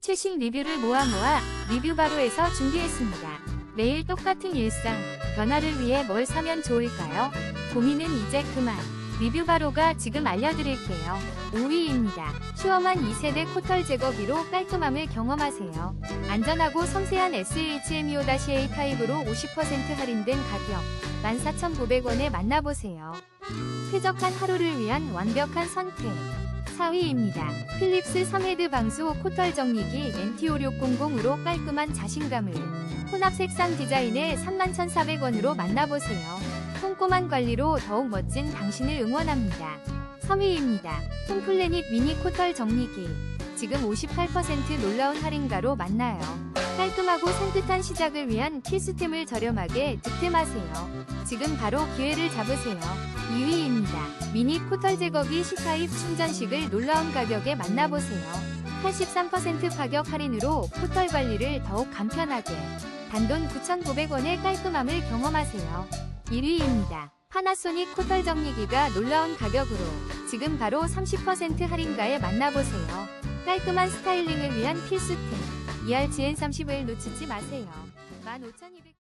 최신 리뷰를 모아 모아 리뷰 바로에서 준비했습니다. 매일 똑같은 일상, 변화를 위해 뭘 사면 좋을까요? 고민은 이제 그만. 리뷰 바로가 지금 알려드릴게요. 5위입니다. 시원한 2세대 코털 제거기로 깔끔함을 경험하세요. 안전하고 섬세한 SHMEO-A 타입으로 50% 할인된 가격 14,900원에 만나보세요. 쾌적한 하루를 위한 완벽한 선택. 4위입니다. 필립스 3헤드 방수 코털 정리기 NT5600으로 깔끔한 자신감을 혼합 색상 디자인의 31,400원으로 만나보세요. 꼼꼼한 관리로 더욱 멋진 당신을 응원합니다. 3위입니다. 홈플래닛 미니 코털 정리기 지금 58% 놀라운 할인가로 만나요. 깔끔하고 산뜻한 시작을 위한 필수템을 저렴하게 득템하세요. 지금 바로 기회를 잡으세요. 2위입니다. 미니 코털 제거기 C타입 충전식을 놀라운 가격에 만나보세요. 83% 가격 할인으로 코털 관리를 더욱 간편하게 단돈 9,900원의 깔끔함을 경험하세요. 1위입니다. 파나소닉 코털 정리기가 놀라운 가격으로 지금 바로 30% 할인가에 만나보세요. 깔끔한 스타일링을 위한 필수템 ERGN30을 놓치지 마세요. 15,200